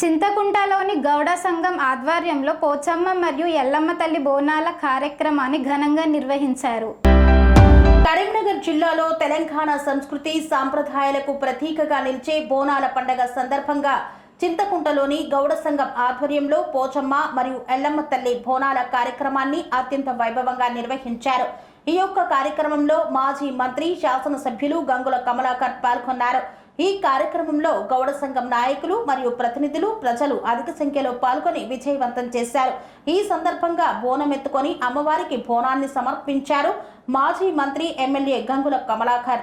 చింతకుంటలోని గౌడ సంఘం ఆధ్వర్యంలో పోచమ్మ మరియు ఎల్లమ్మ తల్లి బోనాల కార్యక్రమాన్ని ఘనంగా నిర్వహించారు. కరీంనగర్ జిల్లాలో తెలంగాణ సంస్కృతి సాంప్రదాయాలకు ప్రతీకగా నిలిచే బోనాల పండగ సందర్భంగా చింతకుంటలోని గౌడ సంఘం ఆధ్వర్యంలో పోచమ్మ మరియు ఎల్లమ్మ తల్లి బోనాల కార్యక్రమాన్ని అత్యంత వైభవంగా నిర్వహించారు. ఈ యొక్క కార్యక్రమంలో మాజీ మంత్రి శాసనసభ్యులు గంగుల కమలాకర్ పాల్గొన్నారు. ఈ కార్యక్రమంలో గౌడ సంఘం నాయకులు మరియు ప్రతినిధులు ప్రజలు అధిక సంఖ్యలో పాల్గొని విజయవంతం చేశారు. ఈ సందర్భంగా బోనం ఎత్తుకొని అమ్మవారికి బోనాన్ని సమర్పించారు మాజీ మంత్రి ఎమ్మెల్యే గంగుల కమలాకర్.